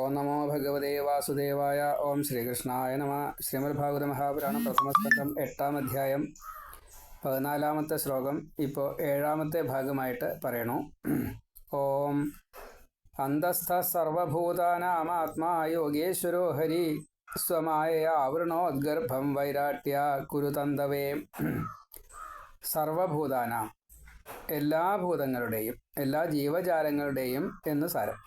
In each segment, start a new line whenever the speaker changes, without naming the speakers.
ഓം നമോ ഭഗവതേ വാസുദേവായ ഓം ശ്രീകൃഷ്ണായ നമ. ശ്രീമദ്ഭാഗവത മഹാപുരാണം പ്രഥമസ്കന്ധം എട്ടാം അധ്യായം പതിനാലാമത്തെ ശ്ലോകം. ഇപ്പോൾ ഏഴാമത്തെ ഭാഗമായിട്ട് പറയണു. ഓം അന്തസ്ഥ സർവഭൂതാനാമാത്മാ യോഗേശ്വരോ ഹരി. സ്വമായ ആവൃണോദ്ഗർഭം വൈരാട്യ കുരുതന്തവേ. സർവഭൂതാനാം എല്ലാ ഭൂതങ്ങളുടെയും എല്ലാ ജീവജാലങ്ങളുടെയും എന്ന് സാരം.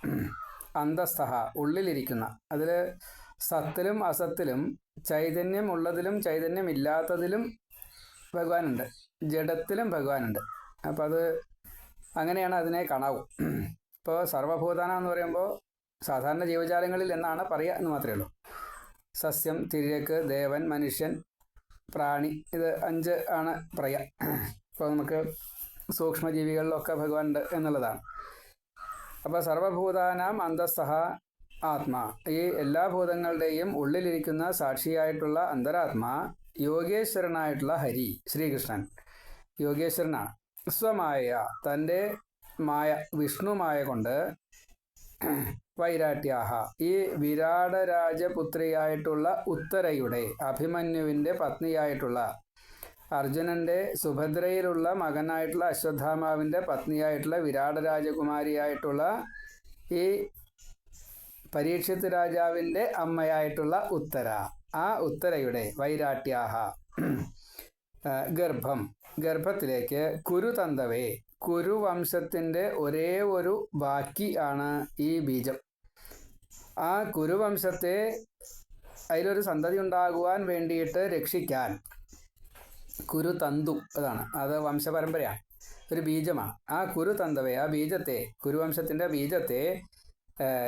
അന്തസ്ഥ ഉള്ളിലിരിക്കുന്ന. അതിൽ സത്തിലും അസത്തിലും ചൈതന്യം ഉള്ളതിലും ചൈതന്യം ഇല്ലാത്തതിലും ഭഗവാനുണ്ട്. ജഡത്തിലും ഭഗവാനുണ്ട്. അപ്പം അത് അങ്ങനെയാണ് അതിനെ കാണാവൂ. ഇപ്പോൾ സർവഭൂതാന എന്ന് പറയുമ്പോൾ സാധാരണ ജീവജാലങ്ങളിൽ എന്നാണ് പറയുക എന്ന് മാത്രമേ ഉള്ളൂ. സസ്യം തിരിയക്ക് ദേവൻ മനുഷ്യൻ പ്രാണി ഇത് അഞ്ച് ആണ് പറയുക ഇപ്പോൾ നമുക്ക് സൂക്ഷ്മജീവികളിലൊക്കെ ഭഗവാനുണ്ട് എന്നുള്ളതാണ്. അപ്പോൾ സർവഭൂതാനാം അന്തസ്സഹ ആത്മാ. ഈ എല്ലാ ഭൂതങ്ങളുടെയും ഉള്ളിലിരിക്കുന്ന സാക്ഷിയായിട്ടുള്ള അന്തരാത്മാ യോഗേശ്വരനായിട്ടുള്ള ഹരി ശ്രീകൃഷ്ണൻ. യോഗേശ്വരനാണ്. സ്വമായ തന്റെ മായ വിഷ്ണുമായ കൊണ്ട് വൈരാട്യാഹ. ഈ വിരാടരാജപുത്രിയായിട്ടുള്ള ഉത്തരയുടെ അഭിമന്യുവിന്റെ പത്നിയായിട്ടുള്ള അർജുനന്റെ സുഭദ്രയിലുള്ള മകനായിട്ടുള്ള അശ്വത്ഥാമാവിന്റെ പത്നിയായിട്ടുള്ള വിരാട രാജകുമാരിയായിട്ടുള്ള ഈ പരീക്ഷിത് രാജാവിന്റെ അമ്മയായിട്ടുള്ള ഉത്തര. ആ ഉത്തരയുടെ വൈരാട്യാഹ ഗർഭം. ഗർഭത്തിലേക്ക് കുരുതന്തവേ കുരുവംശത്തിന്റെ ഒരേ ഒരു ബാക്കി ആണ് ഈ ബീജം. ആ കുരുവംശത്തെ അതിലൊരു സന്തതി ഉണ്ടാകുവാൻ വേണ്ടിയിട്ട് രക്ഷിക്കാൻ കുരുതന്തു. അതാണ്. അത് വംശപരമ്പരയാണ് ഒരു ബീജമാണ്. ആ കുരുതന്തവെ ആ ബീജത്തെ കുരുവംശത്തിന്റെ ബീജത്തെ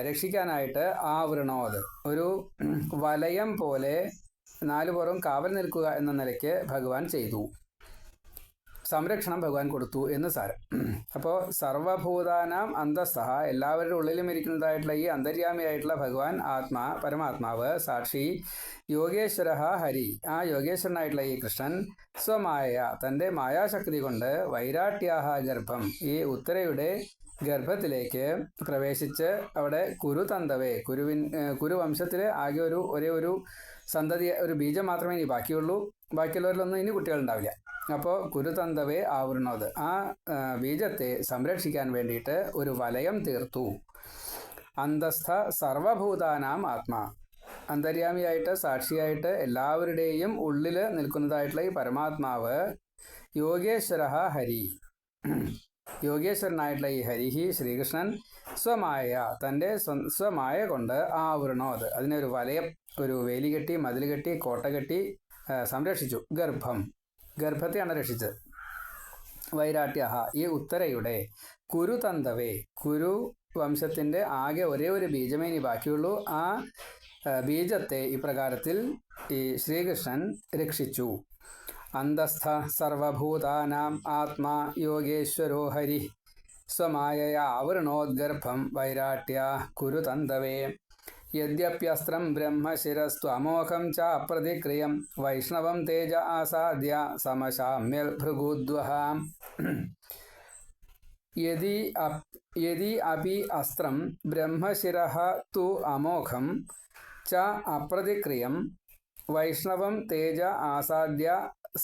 രക്ഷിക്കാനായിട്ട് ആവൃണോത് ഒരു വലയം പോലെ നാലുപുറം കാവൽ നിൽക്കുക എന്ന നിലയ്ക്ക് ഭഗവാൻ ചെയ്തു. സംരക്ഷണം ഭഗവാൻ കൊടുത്തു എന്ന് സാരം. അപ്പോൾ സർവഭൂതാനാം അന്തസ്സഹ എല്ലാവരുടെ ഉള്ളിലും ഇരിക്കുന്നതായിട്ടുള്ള ഈ അന്തര്യാമിയായിട്ടുള്ള ഭഗവാൻ ആത്മാ പരമാത്മാവ് സാക്ഷി യോഗേശ്വര ഹരി. ആ യോഗേശ്വരനായിട്ടുള്ള ഈ കൃഷ്ണൻ സ്വമായ തന്റെ മായാശക്തി കൊണ്ട് വൈരാട്യാഹ ഗർഭം ഈ ഉത്തരയുടെ ഗർഭത്തിലേക്ക് പ്രവേശിച്ച് അവിടെ കുരുതന്തവേ കുരുവിൻ കുരുവംശത്തിൽ ആകെ ഒരു ഒരേ ഒരു സന്തതി ഒരു ബീജം മാത്രമേ ഇനി ബാക്കിയുള്ളൂ. ബാക്കിയുള്ളവരിലൊന്നും ഇനി കുട്ടികളുണ്ടാവില്ല. അപ്പോൾ കുരുതന്തവേ ആവൃണത്. ആ ബീജത്തെ സംരക്ഷിക്കാൻ വേണ്ടിയിട്ട് ഒരു വലയം തീർത്തു. അന്തസ്ഥ സർവഭൂതാനാം ആത്മാ. അന്തര്യാമിയായിട്ട് സാക്ഷിയായിട്ട് എല്ലാവരുടെയും ഉള്ളിൽ നിൽക്കുന്നതായിട്ടുള്ള ഈ പരമാത്മാവ് യോഗേശ്വര ഹരി. യോഗേശ്വരനായിട്ടുള്ള ഈ ഹരിഹി ശ്രീകൃഷ്ണൻ സ്വമായ തന്റെ സ്വമായ കൊണ്ട് ആവൃണോത്. അതിനെ ഒരു വലയം ഒരു വേലി കെട്ടി മതിൽ കെട്ടി കോട്ട കെട്ടി സംരക്ഷിച്ചു. ഗർഭം. ഗർഭത്തെയാണ് രക്ഷിച്ചത്. വൈരാട്യഹ ഈ ഉത്തരയുടെ കുരുതന്തവേ കുരു വംശത്തിന്റെ ആകെ ഒരേ ഒരു ബീജമേ ഇനി ബാക്കിയുള്ളൂ. ആ ബീജത്തെ ഇപ്രകാരത്തിൽ ഈ ശ്രീകൃഷ്ണൻ രക്ഷിച്ചു. അന്തസ്ഥ സർവഭൂതാനാം ആത്മാ യോഗേശ്വരോ ഹരി സ്വമായ ആവൃണോദ്ഗർഭം വൈരാട്യ കുരുതന്തവേ. യദ്യപ്യസ്ത്രം ബ്രഹ്മശിരസ്ത്വമോഘം ച അപ്രതിക്രിയം വൈഷ്ണവം തേജ ആസാദ്യ സമശാമ്യൽ ഭൃഗുദ്വഹാം യതി യദി അപി അസ്ത്രം ബ്രഹ്മശിര തു അമോഘം ച അപ്രതിക്രിയം വൈഷ്ണവം തേജ ആസാദ്യ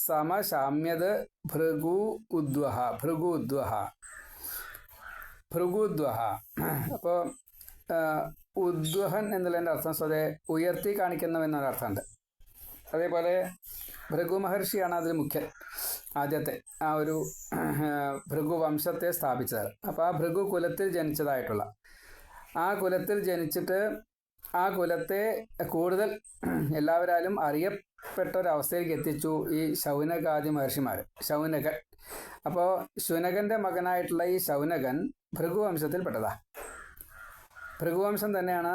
സമശാമ്യത് ഭൃഗു ഉദ്വഹ ഭൃഗു ഉദ്വഹ ഭൃഗുദ്വഹ അപ്പോൾ ഉദ്വഹൻ എന്നുള്ളതിന്റെ അർത്ഥം സ്വതേ ഉയർത്തി കാണിക്കുന്നു അർത്ഥമുണ്ട്. അതേപോലെ ഭൃഗു മഹർഷിയാണ് അതിൽ മുഖ്യൻ ആദ്യത്തെ ആ ഒരു ഭൃഗു വംശത്തെ സ്ഥാപിച്ചത്. അപ്പോൾ ആ ഭൃഗു കുലത്തിൽ ജനിച്ചതായിട്ടുള്ള ആ കുലത്തിൽ ജനിച്ചിട്ട് ആ കുലത്തെ കൂടുതൽ എല്ലാവരാലും അറിയപ്പെട്ട ഒരവസ്ഥയിലേക്ക് എത്തിച്ചു ഈ ശൗനകാദി മഹർഷിമാർ ശൗനകൻ. അപ്പോൾ ശുനകന്റെ മകനായിട്ടുള്ള ഈ ശൗനകൻ ഭൃഗുവംശത്തിൽപ്പെട്ടതാ. ഭൃഗുവംശം തന്നെയാണ്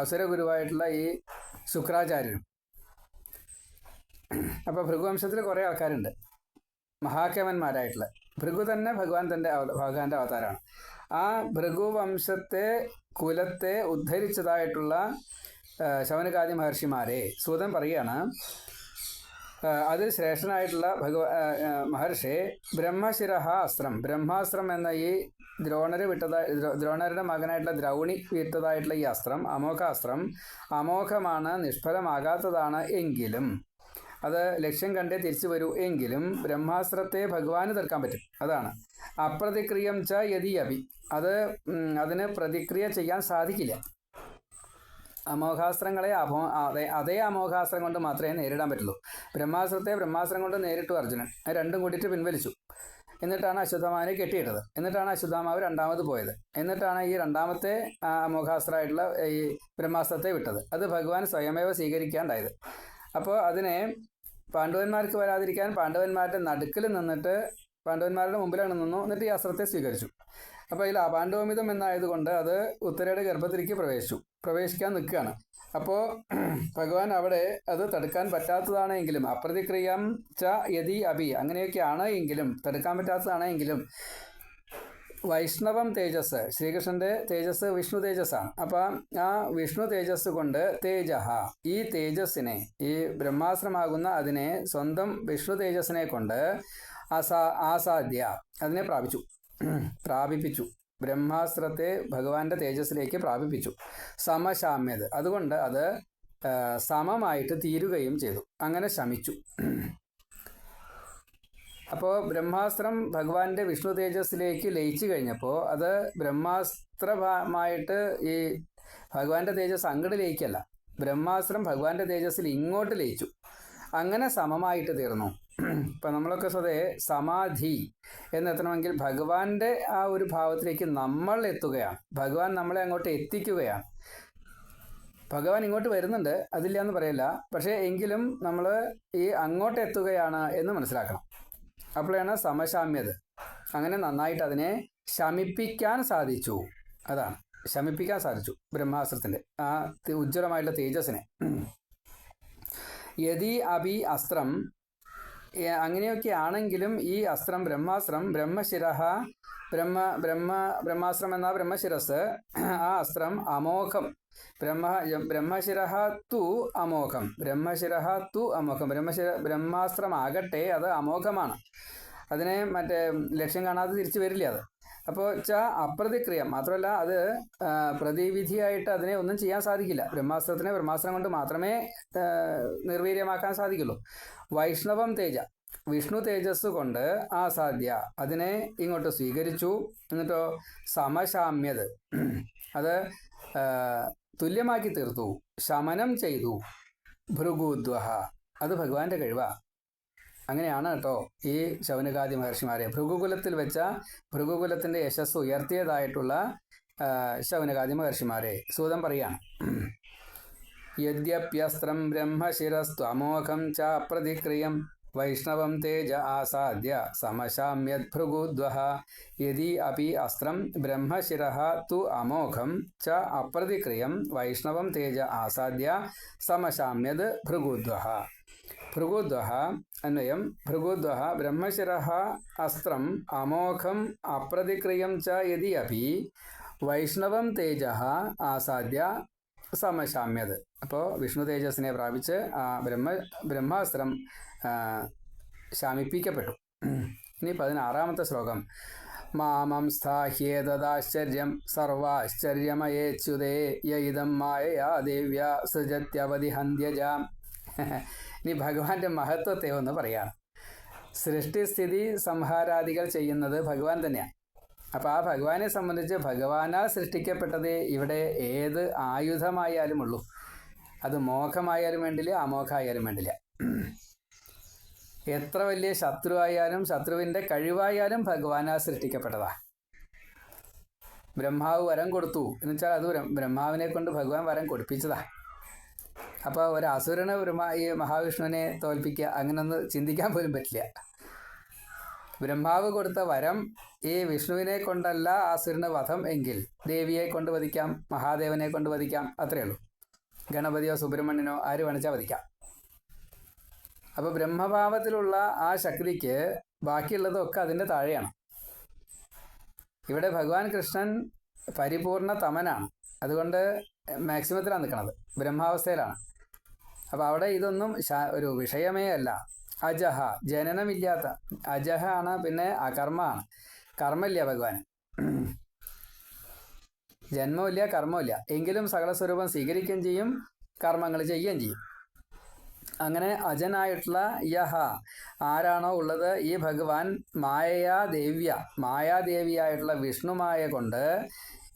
അസുരഗുരുവായിട്ടുള്ള ഈ ശുക്രാചാര്യനും അപ്പോൾ ഭൃഗുവംശത്തിൽ കുറേ ആൾക്കാരുണ്ട്. മഹാകേമന്മാരായിട്ടുള്ള ഭൃഗു തന്നെ ഭഗവാൻ തന്റെ ഭഗവാന്റെ അവതാരമാണ്. ആ ഭൃഗുവംശത്തെ കുലത്തെ ഉദ്ധരിച്ചതായിട്ടുള്ള ശവനകാദി മഹർഷിമാരെ സൂതൻ പറയുകയാണ് അതിൽ ശ്രേഷ്ഠനായിട്ടുള്ള ഭഗവ മഹർഷി ബ്രഹ്മശിരഹ അസ്ത്രം. ബ്രഹ്മാസ്ത്രം എന്ന ഈ ദ്രോണര് വിട്ടതായി ദ്രോ- ദ്രോണരുടെ മകനായിട്ടുള്ള ദ്രൗണി വിട്ടതായിട്ടുള്ള ഈ അസ്ത്രം അമോഘാസ്ത്രം അമോഘമാണ് നിഷ്ഫലമാകാത്തതാണ് എങ്കിലും. അത് ലക്ഷ്യം കണ്ടേ തിരിച്ചു വരൂ എങ്കിലും ബ്രഹ്മാസ്ത്രത്തെ ഭഗവാന് തീർക്കാൻ പറ്റും. അതാണ്. അപ്രതിക്രിയം ച യതി അഭി. അത് അതിന് പ്രതിക്രിയ ചെയ്യാൻ സാധിക്കില്ല. അമോഘാസ്ത്രങ്ങളെ അമോ അതേ അതേ അമോഘാസ്ത്രം കൊണ്ട് മാത്രമേ നേരിടാൻ പറ്റുള്ളൂ. ബ്രഹ്മാസ്ത്രത്തെ ബ്രഹ്മാസ്ത്രം കൊണ്ട് നേരിട്ടു അർജുനൻ. രണ്ടും കൂടിയിട്ട് പിൻവലിച്ചു. എന്നിട്ടാണ് അശ്വത്ഥമാവിനെ കെട്ടിയിട്ടത്. എന്നിട്ടാണ് അശ്വത്ഥമാവ് രണ്ടാമത് പോയത്. എന്നിട്ടാണ് ഈ രണ്ടാമത്തെ അമോഘാസ്ത്രമായിട്ടുള്ള ഈ ബ്രഹ്മാസ്ത്രത്തെ വിട്ടത്. അത് ഭഗവാൻ സ്വയമേവ സ്വീകരിക്കാണ്ടായത്. അപ്പോൾ അതിനെ പാണ്ഡവന്മാർക്ക് വരാതിരിക്കാൻ പാണ്ഡവന്മാരുടെ നടുക്കിൽ നിന്നിട്ട് പാണ്ഡവന്മാരുടെ മുമ്പിലാണ് നിന്നു. എന്നിട്ട് ഈ അസ്ത്രത്തെ സ്വീകരിച്ചു. അപ്പോൾ ഇതിൽ അപാണ്ഡവമിതം എന്നായതുകൊണ്ട് അത് ഉത്തരയുടെ ഗർഭത്തിലേക്ക് പ്രവേശിച്ചു. പ്രവേശിക്കാൻ നിൽക്കുകയാണ്. അപ്പോൾ ഭഗവാൻ അവിടെ അത് തടുക്കാൻ പറ്റാത്തതാണ് എങ്കിലും അപ്രതിക്രിയം ച യതി അഭി അങ്ങനെയൊക്കെയാണ് എങ്കിലും തടുക്കാൻ പറ്റാത്തതാണ് എങ്കിലും വൈഷ്ണവം തേജസ് ശ്രീകൃഷ്ണന്റെ തേജസ് വിഷ്ണു തേജസ്സാണ്. അപ്പം ആ വിഷ്ണു തേജസ് കൊണ്ട് തേജഹ ഈ തേജസ്സിനെ ഈ ബ്രഹ്മാസ്ത്രമാകുന്ന അതിനെ സ്വന്തം വിഷ്ണു തേജസ്സിനെ കൊണ്ട് അസാ ആസാദ്യ അതിനെ പ്രാപിച്ചു. പ്രാപിപ്പിച്ചു. ബ്രഹ്മാസ്ത്രത്തെ ഭഗവാന്റെ തേജസ്സിലേക്ക് പ്രാപിപ്പിച്ചു. സമശാമ്യത്. അതുകൊണ്ട് അത് സമമായിട്ട് തീരുകയും ചെയ്തു. അങ്ങനെ ശമിച്ചു. അപ്പോൾ ബ്രഹ്മാസ്ത്രം ഭഗവാന്റെ വിഷ്ണു തേജസ്സിലേക്ക് ലയിച്ചു കഴിഞ്ഞപ്പോൾ അത് ബ്രഹ്മാസ്ത്രമായിട്ട് ഈ ഭഗവാന്റെ തേജസ് അങ്ങോട്ട് ലയിക്കല്ല ബ്രഹ്മാസ്ത്രം ഭഗവാന്റെ തേജസ്സിൽ ഇങ്ങോട്ട് ലയിച്ചു. അങ്ങനെ സമമായിട്ട് തീർന്നു. ഇപ്പം നമ്മളൊക്കെ സ്വതേ സമാധി എന്നെത്തണമെങ്കിൽ ഭഗവാന്റെ ആ ഒരു ഭാവത്തിലേക്ക് നമ്മൾ എത്തുകയാണ്. ഭഗവാൻ നമ്മളെ അങ്ങോട്ട് എത്തിക്കുകയാണ്. ഭഗവാൻ ഇങ്ങോട്ട് വരുന്നുണ്ട്. അതില്ല എന്ന് പറയില്ല. പക്ഷേ എങ്കിലും നമ്മൾ ഈ അങ്ങോട്ട് എത്തുകയാണ് എന്ന് മനസ്സിലാക്കണം. അപ്പോഴാണ് സമശാമ്യത്. അങ്ങനെ നന്നായിട്ട് അതിനെ ശമിപ്പിക്കാൻ സാധിച്ചു. അതാണ്. ശമിപ്പിക്കാൻ സാധിച്ചു ബ്രഹ്മാസ്ത്രത്തിന്റെ ആ ഉജ്ജ്വലമായിട്ടുള്ള തേജസ്സിനെ. യതി അഭി അസ്ത്രം അങ്ങനെയൊക്കെ ആണെങ്കിലും ഈ അസ്ത്രം ബ്രഹ്മാസ്ത്രം ബ്രഹ്മശിരഹ ബ്രഹ്മ ബ്രഹ്മ ബ്രഹ്മാസ്ത്രം എന്ന ബ്രഹ്മശിരസ് ആ അസ്ത്രം അമോഘം. ബ്രഹ്മ ബ്രഹ്മശിരഹ തു അമോഘം. ബ്രഹ്മശിരഹ തു അമോഘം. ബ്രഹ്മശിര ബ്രഹ്മാസ്ത്രമാകട്ടെ അത് അമോഘമാണ്. അതിനെ മറ്റേ ലക്ഷ്യം കാണാതെ തിരിച്ചു വരില്ല അത്. അപ്പോൾ വെച്ചാൽ അപ്രതിക്രിയ. മാത്രമല്ല അത് പ്രതിവിധിയായിട്ട് അതിനെ ഒന്നും ചെയ്യാൻ സാധിക്കില്ല. ബ്രഹ്മാസ്ത്രത്തിനെ ബ്രഹ്മാസ്ത്രം കൊണ്ട് മാത്രമേ നിർവീര്യമാക്കാൻ സാധിക്കുള്ളൂ. വൈഷ്ണവം തേജ. വിഷ്ണു തേജസ് കൊണ്ട് ആ സാധ്യ അതിനെ ഇങ്ങോട്ട് സ്വീകരിച്ചു. എന്നിട്ടോ സമശാമ്യത്. അത് തുല്യമാക്കി തീർത്തു. ശമനം ചെയ്തു. ഭൃഗുദ്വഹ. അത് ഭഗവാന്റെ കഴിവാ. അങ്ങനെയാണ് കേട്ടോ ഈ ശൗനകാദി മഹർഷിമാരെ. ഭൃഗുകുലത്തിൽ വെച്ച ഭൃഗുകുലത്തിന്റെ യശസ് ഉയർത്തിയതായിട്ടുള്ള ശൗനകാദി മഹർഷിമാരെ. സൂതം പറയാണ് യദ്യപ്യസ്ത്രം ബ്രഹ്മശിരസ്ത്വമോഘം ച പ്രതിക്രിയം വൈഷ്ണവം തേജ ആസാദ്യ സമശാമ്യദ്ഭൃഗുദ്വഹ യതി അപി അസ്ത്രം ബ്രഹ്മശിര തു അമോഘം ച അപ്രതിക്രിയം വൈഷ്ണവം തേജ ആസാദ്യ സമശാമ്യത് ഭൃഗുദ്വഹ. ഭൃഗുദ്വഹ അന്വയം ഭൃഗുദ്വഹ ബ്രഹ്മശിരഃ അസ്ത്രം അമോഘം അപ്രതിക്രിയം ച അപ്പി അപി വൈഷ്ണവം തേജ ആസാദ്യ സമശാമ്യത് അപ്പോൾ വിഷ്ണു തേജസ്സിനെ പ്രാപിച്ച് ആ ബ്രഹ്മ ബ്രഹ്മാസ്ത്രം ശാമിപ്പിക്കപ്പെട്ടു. ഇനി പതിനാറാമത്തെ ശ്ലോകം. മാമം സ്ഥാഹ്യേതദാശ്ചര്യം സർവാശ്ചര്യമയേച്യുതേ യയിദം മായയാ ദേവ്യ സൃജത്യവധി ഹന്ത്യജാം. ഇനി ഭഗവാന്റെ മഹത്വത്തെ ഒന്ന് പറയാണ് സൃഷ്ടിസ്ഥിതി സംഹാരാദികൾ ചെയ്യുന്നത് ഭഗവാൻ തന്നെയാണ്. അപ്പോൾ ആ ഭഗവാനെ സംബന്ധിച്ച് ഭഗവാനാൽ സൃഷ്ടിക്കപ്പെട്ടത് ഇവിടെ ഏത് ആയുധമായാലും ഉള്ളൂ. അത് മോഖമായാലും വേണ്ടില്ല അമോഘമായാലും വേണ്ടില്ല. എത്ര വലിയ ശത്രു ആയാലും ശത്രുവിന്റെ കഴിവായാലും ഭഗവാനാൽ സൃഷ്ടിക്കപ്പെട്ടതാ. ബ്രഹ്മാവ് വരം കൊടുത്തു. എന്ന് വെച്ചാൽ അത് ബ്രഹ്മാവിനെ കൊണ്ട് ഭഗവാൻ വരം കൊടുപ്പിച്ചതാ. അപ്പോൾ ഒരു അസുരനെ ബ്രഹ്മ ഈ മഹാവിഷ്ണുവിനെ തോൽപ്പിക്കുക അങ്ങനൊന്ന് ചിന്തിക്കാൻ പോലും പറ്റില്ല. ബ്രഹ്മാവ് കൊടുത്ത വരം ഈ വിഷ്ണുവിനെ കൊണ്ടല്ല അസുരന് വധം എങ്കിൽ ദേവിയെ കൊണ്ട് വധിക്കാം മഹാദേവനെ കൊണ്ട് വധിക്കാം അത്രയേ ഉള്ളൂ. ഗണപതിയോ സുബ്രഹ്മണ്യനോ ആര് വേണിച്ചാൽ വധിക്കാം. അപ്പോൾ ബ്രഹ്മഭാവത്തിലുള്ള ആ ശക്തിക്ക് ബാക്കിയുള്ളതൊക്കെ അതിന്റെ താഴെയാണ്. ഇവിടെ ഭഗവാൻ കൃഷ്ണൻ പരിപൂർണ തമനാണ് അതുകൊണ്ട് മാക്സിമത്തിലാണ് നിൽക്കുന്നത് ബ്രഹ്മാവസ്ഥയിലാണ്. അപ്പോൾ അവിടെ ഇതൊന്നും ഒരു വിഷയമേ അല്ല. അജഹ ജനനമില്ലാത്ത അജഹ ആണ് പിന്നെ അകർമ്മമാണ് കർമ്മമില്ല ഭഗവാൻ ജന്മമില്ല കർമ്മമില്ല. എങ്കിലും സകല സ്വരൂപം സ്വീകരിക്കുകയും ചെയ്യും കർമ്മങ്ങൾ ചെയ്യുകയും ചെയ്യും. അങ്ങനെ അജനായിട്ടുള്ള യഹ ആരാണോ ഉള്ളത്? ഈ ഭഗവാൻ മായയാ ദേവ്യ മായാദേവിയായിട്ടുള്ള വിഷ്ണുമായ കൊണ്ട്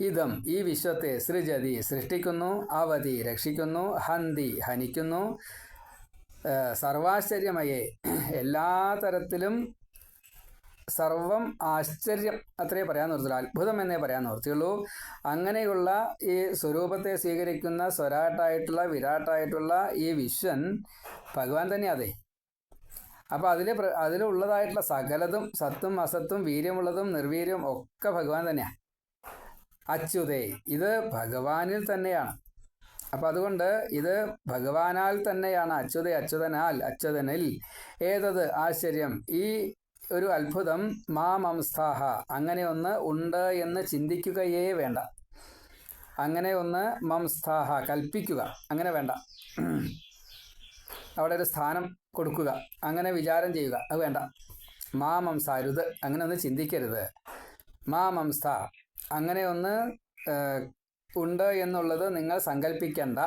ഇതം ഈ വിശ്വത്തെ സൃജതി സൃഷ്ടിക്കുന്നു അവധി രക്ഷിക്കുന്നു ഹന്തി ഹനിക്കുന്നു. സർവാശ്ചര്യമയെ എല്ലാ തരത്തിലും സർവം ആശ്ചര്യം. അത്രേ പറയാൻ നിർത്തുള്ളൂ. അത്ഭുതം എന്നേ പറയാൻ നിർത്തിയുള്ളൂ അങ്ങനെയുള്ള ഈ സ്വരൂപത്തെ സ്വീകരിക്കുന്ന സ്വരാട്ടായിട്ടുള്ള വിരാട്ടായിട്ടുള്ള ഈ വിശ്വൻ ഭഗവാൻ തന്നെ അതെ അപ്പോൾ അതിൽ അതിലുള്ളതായിട്ടുള്ള സകലതും സത്തും അസത്തും വീര്യമുള്ളതും നിർവീര്യവും ഒക്കെ ഭഗവാൻ തന്നെയാണ് അച്യുതേ ഇത് ഭഗവാനിൽ തന്നെയാണ്. അപ്പം അതുകൊണ്ട് ഇത് ഭഗവാനാൽ തന്നെയാണ്. അച്യുത അച്യുതനാൽ അച്യുതനിൽ. ഏതത് ആശ്ചര്യം? ഈ ഒരു അത്ഭുതം മാമംസ്ഥാഹ അങ്ങനെ ഒന്ന് ഉണ്ട് എന്ന് ചിന്തിക്കുകയേ വേണ്ട. അങ്ങനെ ഒന്ന് മംസ്ഥാഹ കൽപ്പിക്കുക. അങ്ങനെ വേണ്ട. അവിടെ ഒരു സ്ഥാനം കൊടുക്കുക. അങ്ങനെ വിചാരം ചെയ്യുക. അത് വേണ്ട. മാമംസാരുത് അങ്ങനെ ഒന്ന് ചിന്തിക്കരുത്. മാ മംസ്ഥ അങ്ങനെ ഒന്ന് ഉണ്ട് എന്നുള്ളത് നിങ്ങൾ സങ്കല്പിക്കണ്ട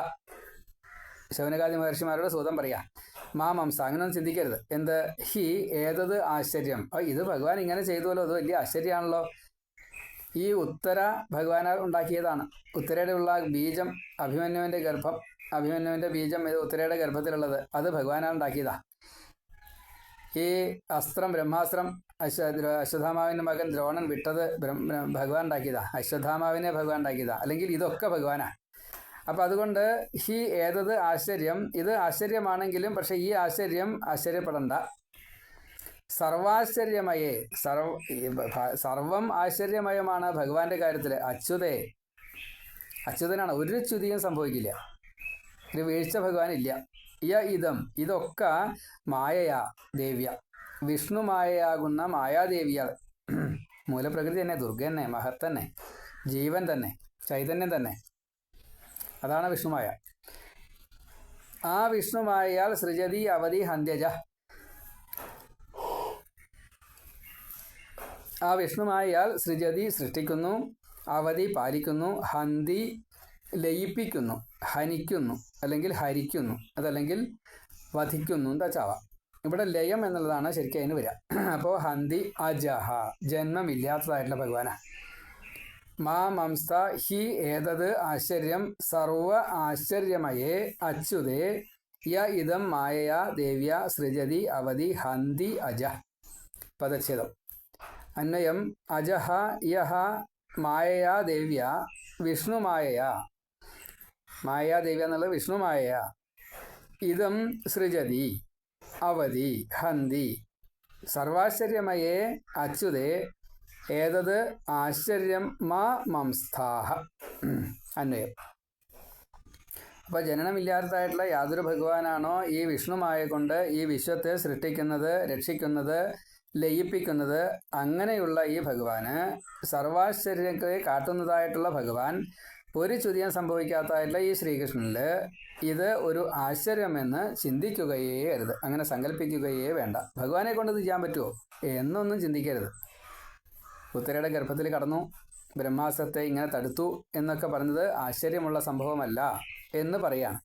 ശൗനകാദി മഹർഷിമാരോട് സൂതം പറയാ. മാമംസ അങ്ങനെ അങ്ങനെയൊന്നും ചിന്തിക്കരുത്. എന്ത്? ഹി ഏതത് ആശ്ചര്യം? ഇത് ഭഗവാൻ ഇങ്ങനെ ചെയ്തുവല്ലോ അത് വലിയ ആശ്ചര്യമാണല്ലോ. ഈ ഉത്തര ഭഗവാനാൽ ഉണ്ടാക്കിയതാണ്. ഉത്തരയുടെ ഉള്ള ബീജം അഭിമന്യുവിന്റെ ഗർഭം അഭിമന്യുവിന്റെ ബീജം ഇത് ഉത്തരയുടെ ഗർഭത്തിലുള്ളത്. അത് ഭഗവാനാൽ ഉണ്ടാക്കിയതാ. ഈ അസ്ത്രം ബ്രഹ്മാസ്ത്രം അശ്വ അശ്വധാമാവിന്റെ മകൻ ദ്രോണൻ വിട്ടത് ഭഗവാൻ ഉണ്ടാക്കിയതാ അശ്വധാമാവിനെ ഭഗവാൻ ഉണ്ടാക്കിയതാ അല്ലെങ്കിൽ ഇതൊക്കെ ഭഗവാനാണ് അപ്പം അതുകൊണ്ട് ഹി ഏതത് ആശ്ചര്യം ഇത് ആശ്ചര്യമാണെങ്കിലും പക്ഷേ ഈ ആശ്ചര്യം ആശ്ചര്യപ്പെടണ്ട. സർവാശ്ചര്യമയേ സർവ സർവം ആശ്ചര്യമയമാണ് ഭഗവാന്റെ കാര്യത്തിൽ അച്യുതേ അച്യുതനാണ്. ഒരു ച്യുതിയും സംഭവിക്കില്ല. ഒരു വീഴ്ച ഭഗവാൻ ഇല്ല യ ഇതം. ഇതൊക്കെ മായയാ ദേവ്യ. വിഷ്ണു മായയാകുന്ന മായാദേവിയാൾ. മൂലപ്രകൃതി തന്നെ ദുർഗ തന്നെ മഹത് തന്നെ ജീവൻ തന്നെ ചൈതന്യം തന്നെ. അതാണ് വിഷ്ണുമായ ആ വിഷ്ണുമായയാൽ സൃജതി അവധി ഹന്ത്യജ. ആ വിഷ്ണുമായയാൽ സൃജതി സൃഷ്ടിക്കുന്നു അവധി പാലിക്കുന്നു ഹന്തി ലയിപ്പിക്കുന്നു ഹനിക്കുന്നു അല്ലെങ്കിൽ ഹരിക്കുന്നു അതല്ലെങ്കിൽ വധിക്കുന്നു. എന്താ ചാവ? ഇവിടെ ലയം എന്നുള്ളതാണ് ശരിക്കും അതിന് വരിക. അപ്പോൾ ഹന്തി അജഹ ജന്മമില്ലാത്തതായിട്ടുള്ള ഭഗവാനാണ് മാ മംസ ഹി ഏതത് ആശ്ചര്യം സർവ ആശ്ചര്യമയേ അച്യുതേ യ ഇതം മായയാ ദേവ്യ സൃജതി അവധി ഹന്തി അജ പദച്ഛേദം. അന്വയം അജഹ യഹ മായയാ ദേവ്യ വിഷ്ണുമായയാ മായാദേവ്യ എന്നുള്ളത് വിഷ്ണു മായ ഇതം സൃജതി അവധി ഹന്തി. സർവാശ്ചര്യമയേ അച്യുതേ ഏതത് ആശ്ചര്യം മാ മംസ്ഥാഹ. അന്വയം. അപ്പോൾ ജനനമില്ലാത്തതായിട്ടുള്ള യാതൊരു ഭഗവാനാണോ ഈ വിഷ്ണുമായ കൊണ്ട് ഈ വിശ്വത്തെ സൃഷ്ടിക്കുന്നത് രക്ഷിക്കുന്നത് ലയിപ്പിക്കുന്നത് അങ്ങനെയുള്ള ഈ ഭഗവാന് സർവാശ്ചര്യത്തെ കാട്ടുന്നതായിട്ടുള്ള ഭഗവാൻ ഒരു ചുതിയം സംഭവിക്കാത്തതായിട്ടുള്ള ഈ ശ്രീകൃഷ്ണനിൽ ഇത് ഒരു ആശ്ചര്യമെന്ന് ചിന്തിക്കുകയേ അരുത്. അങ്ങനെ സങ്കല്പിക്കുകയേ വേണ്ട. ഭഗവാനെ കൊണ്ട് ഇത് ചെയ്യാൻ പറ്റുമോ എന്നൊന്നും ചിന്തിക്കരുത്. ഉത്തരയുടെ ഗർഭത്തിൽ കടന്നു. ബ്രഹ്മാസത്തെ ഇങ്ങനെ തടുത്തു എന്നൊക്കെ പറഞ്ഞത് ആശ്ചര്യമുള്ള സംഭവമല്ല എന്ന് പറയാണ്.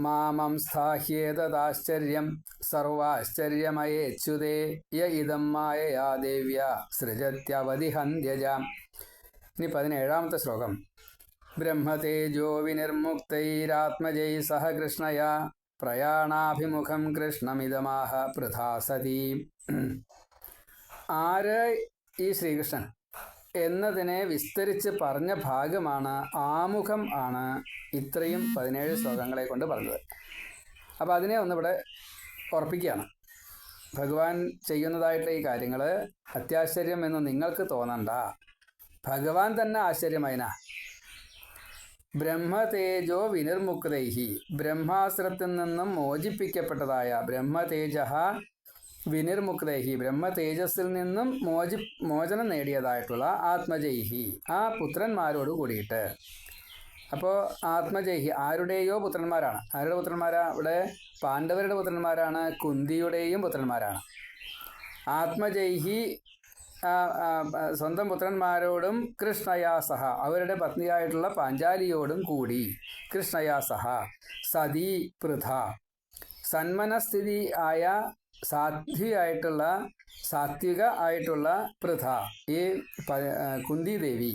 മാമം സ്ഥാഹ്യേതദാശ്ചര്യം സർവാശ്ചര്യമയേച്യുതേ യ ഇതം മായയാ ദേവ്യ സൃജത്യവധി ഹന്ത്യജാം ഇനി പതിനേഴാമത്തെ ശ്ലോകം. ബ്രഹ്മതേജോ വിനിർമുക്തൈരാത്മജൈ സഹ കൃഷ്ണയ. പ്രയാണാഭിമുഖം കൃഷ്ണമിതമാഹ പ്രധാസതി സതീ. ആര് ഈ ശ്രീകൃഷ്ണൻ? എന്നതിനെ വിസ്തരിച്ച് പറഞ്ഞ ഭാഗമാണ് ആമുഖം ആണ് ഇത്രയും പതിനേഴ് ശ്ലോകങ്ങളെ കൊണ്ട് പറഞ്ഞത്. അപ്പോൾ അതിനെ ഒന്നിവിടെ ഉറപ്പിക്കുകയാണ്. ഭഗവാൻ ചെയ്യുന്നതായിട്ടുള്ള ഈ കാര്യങ്ങൾ അത്യാശ്ചര്യം എന്ന് നിങ്ങൾക്ക് തോന്നണ്ട. ഭഗവാൻ തന്നെ ആശ്ചര്യമായിന. ബ്രഹ്മതേജോ വിനിർമുക്തൈഹി. ബ്രഹ്മാസ്ത്രത്തിൽ നിന്നും മോചിപ്പിക്കപ്പെട്ടതായ ബ്രഹ്മതേജ വിനിർമുക്തൈഹി. ബ്രഹ്മതേജസ്സിൽ നിന്നും മോചി മോചനം നേടിയതായിട്ടുള്ള ആത്മജൈഹി. ആ പുത്രന്മാരോട് കൂടിയിട്ട്. അപ്പോൾ ആത്മജൈഹി ആരുടെയോ പുത്രന്മാരാണ്. ആരുടെ പുത്രന്മാരാ? ഇവിടെ പാണ്ഡവരുടെ പുത്രന്മാരാണ് കുന്തിയുടെയും പുത്രന്മാരാണ്. ആത്മജൈഹി സ്വന്തം പുത്രന്മാരോടും കൃഷ്ണയാസഹ അവരുടെ പത്നിയായിട്ടുള്ള പാഞ്ചാലിയോടും കൂടി കൃഷ്ണയാസഹ സതി പൃഥ. സന്മനസ്ഥിതി ആയ സാധ്വിയായിട്ടുള്ള സാത്വിക ആയിട്ടുള്ള പൃഥ ഈ കുന്തിദേവി കുന്തി ദേവി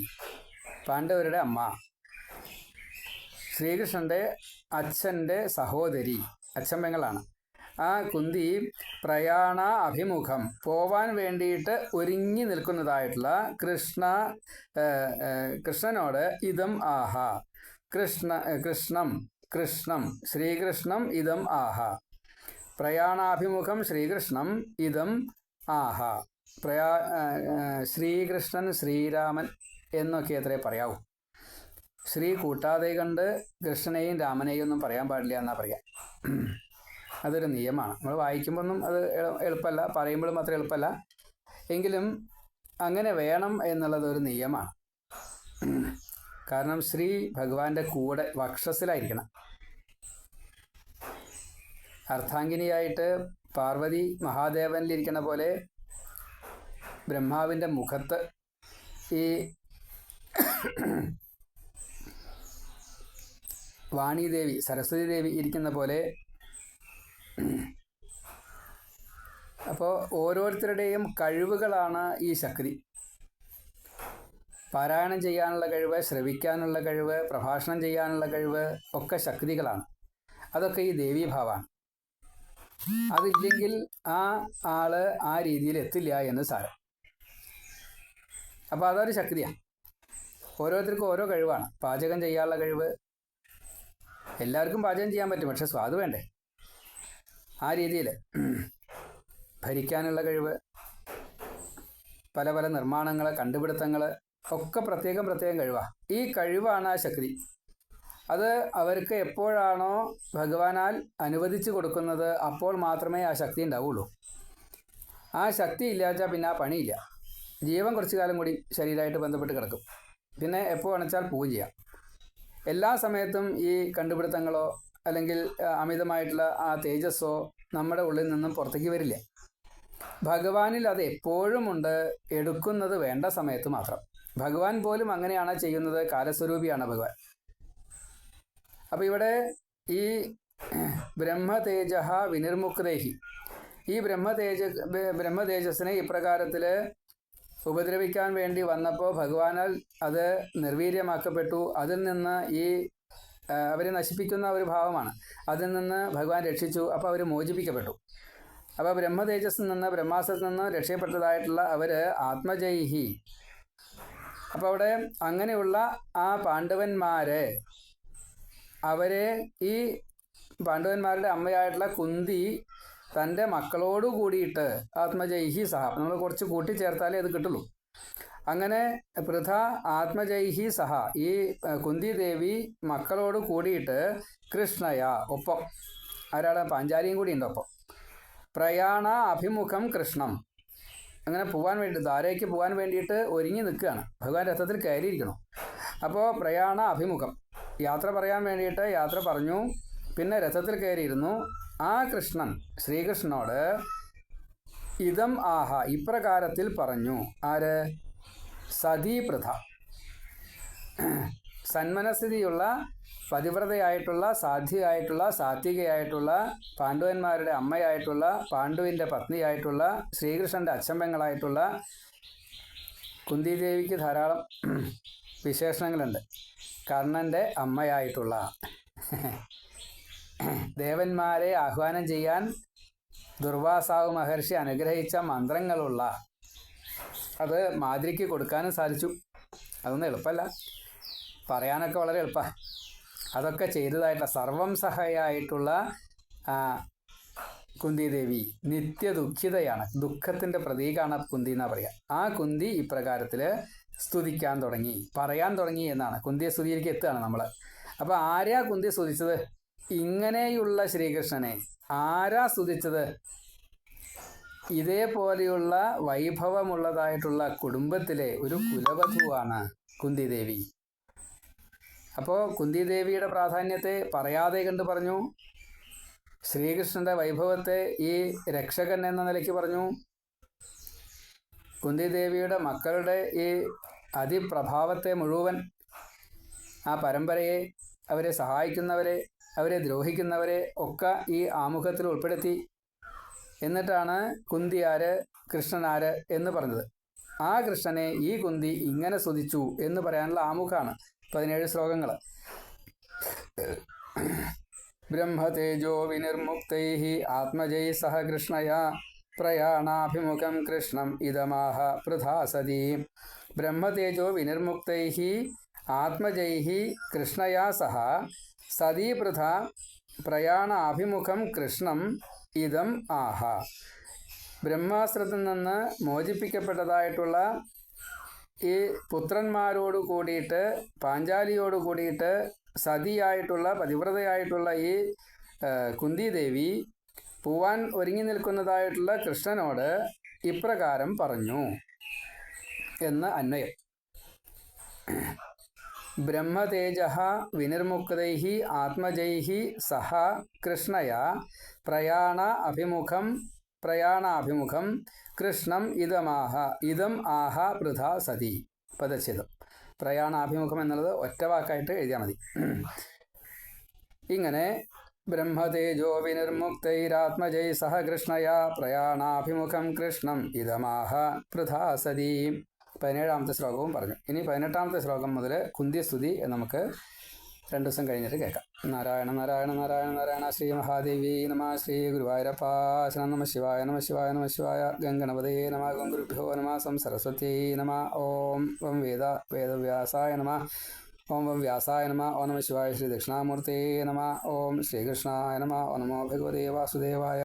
പാണ്ഡവരുടെ അമ്മ. ശ്രീകൃഷ്ണന്റെ അച്ഛന്റെ സഹോദരി അച്ഛൻ പെങ്ങളാണ്. ആ കുന്തി പ്രയാണ അഭിമുഖം പോവാൻ വേണ്ടിയിട്ട് ഒരുങ്ങി നിൽക്കുന്നതായിട്ടുള്ള കൃഷ്ണ കൃഷ്ണനോട് ഇതം ആഹ. കൃഷ്ണ കൃഷ്ണം കൃഷ്ണം ശ്രീകൃഷ്ണം ഇതം ആഹ. പ്രയാണാഭിമുഖം ശ്രീകൃഷ്ണം ഇതം ആഹ. പ്രയാ ശ്രീകൃഷ്ണൻ ശ്രീരാമൻ എന്നൊക്കെ അത്രേ പറയാവൂ. ശ്രീ കൂട്ടാതെ കണ്ട് കൃഷ്ണനെയും രാമനെയും ഒന്നും പറയാൻ പാടില്ല എന്നാ പറയാം. അതൊരു നിയമമാണ്. നമ്മൾ വായിക്കുമ്പോൾ ഒന്നും അത് എളു- എളുപ്പമല്ല പറയുമ്പോഴും അത്ര എളുപ്പമല്ല. എങ്കിലും അങ്ങനെ വേണം എന്നുള്ളത് ഒരു നിയമമാണ്. കാരണം ശ്രീ ഭഗവാന്റെ കൂടെ വക്ഷസിലായിരിക്കണം അർത്ഥാംഗിനിയായിട്ട് പാർവതി മഹാദേവനിലിരിക്കണ പോലെ ബ്രഹ്മാവിന്റെ മുഖത്ത് ഈ വാണിദേവി സരസ്വതി ദേവി ഇരിക്കുന്ന പോലെ അപ്പോൾ ഓരോരുത്തരുടെയും കഴിവുകളാണ് ഈ ശക്തി. പാരായണം ചെയ്യാനുള്ള കഴിവ് ശ്രവിക്കാനുള്ള കഴിവ് പ്രഭാഷണം ചെയ്യാനുള്ള കഴിവ് ഒക്കെ ശക്തികളാണ്. അതൊക്കെ ഈ ദേവീഭാവമാണ് അതില്ലെങ്കിൽ ആ ആൾ ആ രീതിയിൽ എത്തില്ല എന്ന് സാരം. അപ്പോൾ അതൊരു ശക്തിയാണ്. ഓരോരുത്തർക്കും ഓരോ കഴിവാണ്. പാചകം ചെയ്യാനുള്ള കഴിവ്. എല്ലാവർക്കും പാചകം ചെയ്യാൻ പറ്റും പക്ഷെ സ്വാദ് വേണ്ടേ? ആ രീതിയിൽ ഭരിക്കാനുള്ള കഴിവ് പല പല നിർമ്മാണങ്ങൾ കണ്ടുപിടുത്തങ്ങൾ ഒക്കെ പ്രത്യേകം പ്രത്യേകം കഴിവാണ് ഈ കഴിവാണ് ആ ശക്തി. അത് അവർക്ക് എപ്പോഴാണോ ഭഗവാനാൽ അനുവദിച്ചു കൊടുക്കുന്നത് അപ്പോൾ മാത്രമേ ആ ശക്തി ഉണ്ടാവുള്ളൂ. ആ ശക്തി ഇല്ലാച്ചാൽ പിന്നെ ആ പണിയില്ല. ജീവൻ കുറച്ചു കാലം കൂടി ശരീരമായിട്ട് ബന്ധപ്പെട്ട് കിടക്കും. പിന്നെ എപ്പോൾ അണച്ചാൽ പൂജ എല്ലാ സമയത്തും ഈ കണ്ടുപിടുത്തങ്ങളോ അല്ലെങ്കിൽ അമിതമായിട്ടുള്ള ആ തേജസ്സോ നമ്മുടെ ഉള്ളിൽ നിന്നും പുറത്തേക്ക് വരില്ല. ഭഗവാനിൽ അത് എപ്പോഴും ഉണ്ട്. എടുക്കുന്നത് വേണ്ട സമയത്ത് മാത്രം. ഭഗവാൻ പോലും അങ്ങനെയാണ് ചെയ്യുന്നത്. കാലസ്വരൂപിയാണ് ഭഗവാൻ. അപ്പോൾ ഇവിടെ ഈ ബ്രഹ്മതേജ വിനിർമുക്തേഹി. ഈ ബ്രഹ്മതേജ ബ്രഹ്മതേജസ്സിനെ ഇപ്രകാരത്തിൽ ഉപദ്രവിക്കാൻ വേണ്ടി വന്നപ്പോൾ ഭഗവാനാൽ അത് നിർവീര്യമാക്കപ്പെട്ടു. അതിൽ നിന്ന് ഈ അവരെ നശിപ്പിക്കുന്ന ഒരു ഭാവമാണ്. അതിൽ നിന്ന് ഭഗവാൻ രക്ഷിച്ചു അപ്പോൾ അവർ മോചിപ്പിക്കപ്പെട്ടു. അപ്പോൾ ബ്രഹ്മതേജസ്സിൽ നിന്ന് ബ്രഹ്മാസത്തിൽ നിന്ന് രക്ഷപ്പെട്ടതായിട്ടുള്ള അവർ ആത്മജൈഹി. അപ്പോൾ അവിടെ അങ്ങനെയുള്ള ആ പാണ്ഡവന്മാരെ അവരെ ഈ പാണ്ഡവന്മാരുടെ അമ്മയായിട്ടുള്ള കുന്തി തന്റെ മക്കളോട് കൂടിയിട്ട് ആത്മജൈഹി സഹ നമ്മൾ കുറച്ച് കൂട്ടിച്ചേർത്താലേ അത് കിട്ടുള്ളൂ. അങ്ങനെ പൃഥ ആത്മജൈഹി സഹ. ഈ കുന്തിദേവി കുന്തി ദേവി മക്കളോട് കൂടിയിട്ട് കൃഷ്ണയ ഒപ്പം. ആരാണ് പാഞ്ചാലിയും കൂടി ഉണ്ട് ഒപ്പം. പ്രയാണ അഭിമുഖം കൃഷ്ണം. അങ്ങനെ പോകാൻ വേണ്ടി ധാരയ്ക്ക് പോകാൻ വേണ്ടിയിട്ട് ഒരുങ്ങി നിൽക്കുകയാണ്. ഭഗവാൻ രഥത്തിൽ കയറിയിരിക്കണം അപ്പോൾ പ്രയാണ അഭിമുഖം. യാത്ര പറയാൻ വേണ്ടിയിട്ട് യാത്ര പറഞ്ഞു. പിന്നെ രഥത്തിൽ കയറിയിരുന്നു. ആ കൃഷ്ണൻ ശ്രീകൃഷ്ണനോട് ഇതം ആഹ ഇപ്രകാരത്തിൽ പറഞ്ഞു. ആര്? സതീപ്രഥ. സന്മനസ്ഥിതിയുള്ള പതിവ്രതയായിട്ടുള്ള സാധ്യയായിട്ടുള്ള സാത്വികയായിട്ടുള്ള പാണ്ഡവന്മാരുടെ അമ്മയായിട്ടുള്ള പാണ്ഡുവിന്റെ പത്നിയായിട്ടുള്ള ശ്രീകൃഷ്ണന്റെ അച്ഛമ്പങ്ങളായിട്ടുള്ള കുന്തിദേവിക്ക് ധാരാളം വിശേഷണങ്ങളുണ്ട്. കർണന്റെ അമ്മയായിട്ടുള്ള. ദേവന്മാരെ ആഹ്വാനം ചെയ്യാൻ ദുർവാസാവ് മഹർഷി അനുഗ്രഹിച്ച മന്ത്രങ്ങളുള്ള അത് മാതിരിക്ക് കൊടുക്കാനും സാധിച്ചു. അതൊന്നും എളുപ്പമല്ല. പറയാനൊക്കെ വളരെ എളുപ്പമാണ് അതൊക്കെ ചെയ്തതായിട്ടുള്ള സർവം സഹയായിട്ടുള്ള ആ, നിത്യ നിത്യദുഃഖിതയാണ്. ദുഃഖത്തിന്റെ പ്രതീകമാണ് കുന്തി എന്നാ പറയുക ആ കുന്തി ഇപ്രകാരത്തിൽ സ്തുതിക്കാൻ തുടങ്ങി. പറയാൻ തുടങ്ങി എന്നാണ്. കുന്തിയെ സ്തുതിയിലേക്ക് എത്തുകയാണ് നമ്മൾ അപ്പോൾ ആരാ കുന്തി സ്തുതിച്ചത്? ഇങ്ങനെയുള്ള ശ്രീകൃഷ്ണനെ ആരാ സ്തുതിച്ചത്? ഇതേപോലെയുള്ള വൈഭവമുള്ളതായിട്ടുള്ള കുടുംബത്തിലെ ഒരു കുലവധുവാണ് കുന്തിദേവി. അപ്പോൾ കുന്തിദേവിയുടെ പ്രാധാന്യത്തെ പറയാതെ കണ്ട് പറഞ്ഞു. ശ്രീകൃഷ്ണന്റെ വൈഭവത്തെ ഈ രക്ഷകൻ എന്ന നിലയ്ക്ക് പറഞ്ഞു. കുന്തിദേവിയുടെ മക്കളുടെ ഈ അതിപ്രഭാവത്തെ മുഴുവൻ ആ പരമ്പരയെ അവരെ സഹായിക്കുന്നവരെ അവരെ ദ്രോഹിക്കുന്നവരെ ഒക്കെ ഈ ആമുഖത്തിൽ ഉൾപ്പെടുത്തി. എന്നിട്ടാണ് കുന്തി ആര് കൃഷ്ണൻ കൃഷ്ണനാര് എന്ന് പറഞ്ഞത്. ആ കൃഷ്ണനെ ഈ കുന്തി ഇങ്ങനെ സ്തുതിച്ചു എന്ന് പറയാനുള്ള ആമുഖാണ് പതിനേഴ് ശ്ലോകങ്ങൾ ബ്രഹ്മതേജോ വിനിർമുക്തൈ ആത്മജൈ സഹ കൃഷ്ണയാ പ്രയാണാഭിമുഖം കൃഷ്ണം ഇതമാഹ പൃഥാ സതി. ബ്രഹ്മതേജോ വിനിർമുക്തൈ ആത്മജൈ കൃഷ്ണയാ സഹ സതീപൃഥ പ്രയാണാഭിമുഖം കൃഷ്ണം ഇതം ആഹ. ബ്രഹ്മാസ്ത്രത്തിൽ നിന്ന് മോചിപ്പിക്കപ്പെട്ടതായിട്ടുള്ള ഈ പുത്രന്മാരോട് കൂടിയിട്ട് പാഞ്ചാലിയോട് കൂടിയിട്ട് സതിയായിട്ടുള്ള പതിവ്രതയായിട്ടുള്ള ഈ കുന്തിദേവി പോവാൻ ഒരുങ്ങി നിൽക്കുന്നതായിട്ടുള്ള കൃഷ്ണനോട് ഇപ്രകാരം പറഞ്ഞു എന്ന് അന്വയം. ബ്രഹ്മതേജ വിനിർമുക്തൈ ആത്മജൈ സഹ കൃഷ്ണയ പ്രയാണ അഭിമുഖം പ്രയാണാഭിമുഖം കൃഷ്ണം ഇതമാഹ ഇതം ആഹ പൃഥ സതി പദച്ഛേദം പ്രയാണാഭിമുഖം എന്നുള്ളത് ഒറ്റ വാക്കായിട്ട് എഴുതിയാൽ മതി. ഇങ്ങനെ ബ്രഹ്മതേജോ വിനിർമുക്തൈരാത്മജൈ സഹ കൃഷ്ണയാ പ്രയാണാഭിമുഖം കൃഷ്ണം ഇതമാഹ പൃഥാ സതി. പതിനേഴാമത്തെ ശ്ലോകവും പറഞ്ഞു. ഇനി പതിനെട്ടാമത്തെ ശ്ലോകം മുതൽ കുന്തിസ്തുതി നമുക്ക് രണ്ടു ദിവസം കഴിഞ്ഞിട്ട് കേൾക്കാം. നാരായണ നാരായണ നാരായണ നാരായണ ശ്രീ മഹാദേവി നമ ശ്രീ ഗുരുവായൂരപ്പാശന നമ ശിവായ നമ ശിവായ നമ ശിവായ ഗംഗണപതേ നമ ഗംഗുരുഭ്യോ നമ സം സരസ്വതീ നമ ഓം വം വേദ വേദവ്യാസായ നമ ഓം വം വ്യാസായ നമ ഓ നമ ശിവായ ശ്രീ ദക്ഷിണാമൂർത്തേ നമ ഓം ശ്രീകൃഷ്ണായ നമ ഓ നമോ ഭഗവതേ വാസുദേവായ